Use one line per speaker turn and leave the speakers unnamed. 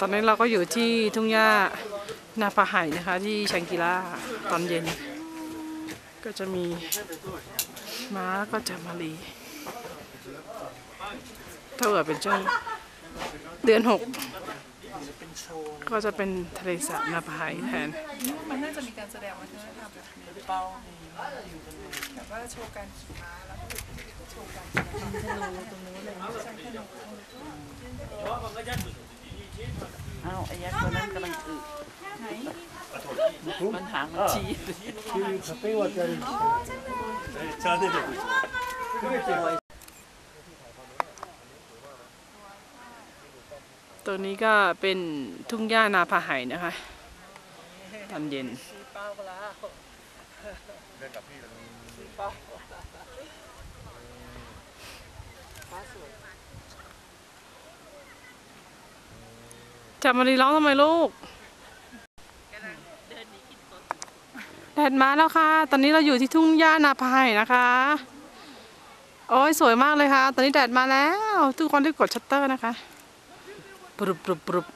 ตอนนี้เราก็อยู่ที่ทุ่งหญ้านาปาไห่นะคะที่ชังกิล่าตอนเย็น ก็จะมีม้าก็จะมารีถ้าเกิดเป็นช่วงเดือนหกก็จะเป็นทะเลสาบนาปาไห่แทน
มันน่าจะมีการแสดงวัฒนธรรมแบบนี้เป้าแบบว่าโชว์การขี่ม้าแล้วก็โชว์การขี่ธนูตรง เอา
ไอ้ยักษ์ตัวนั้นกำลังอึมันหางมันชี้
ตัวนี้ก็เป็นทุ่งหญ้านาพาไห่นะคะตอนเย็น
ชี้เป้าแล้ว
จับมารีร้องทำไมลูกแดดมาแล้วค่ะ ตอนนี้เราอยู่ที่ทุ่งหญ้านาพายนะคะ โอ้ยสวยมากเลยค่ะ ตอนนี้แดดมาแล้ว ทุกคนได้กดชัตเตอร์นะคะ ปรุบปรุบปรุบ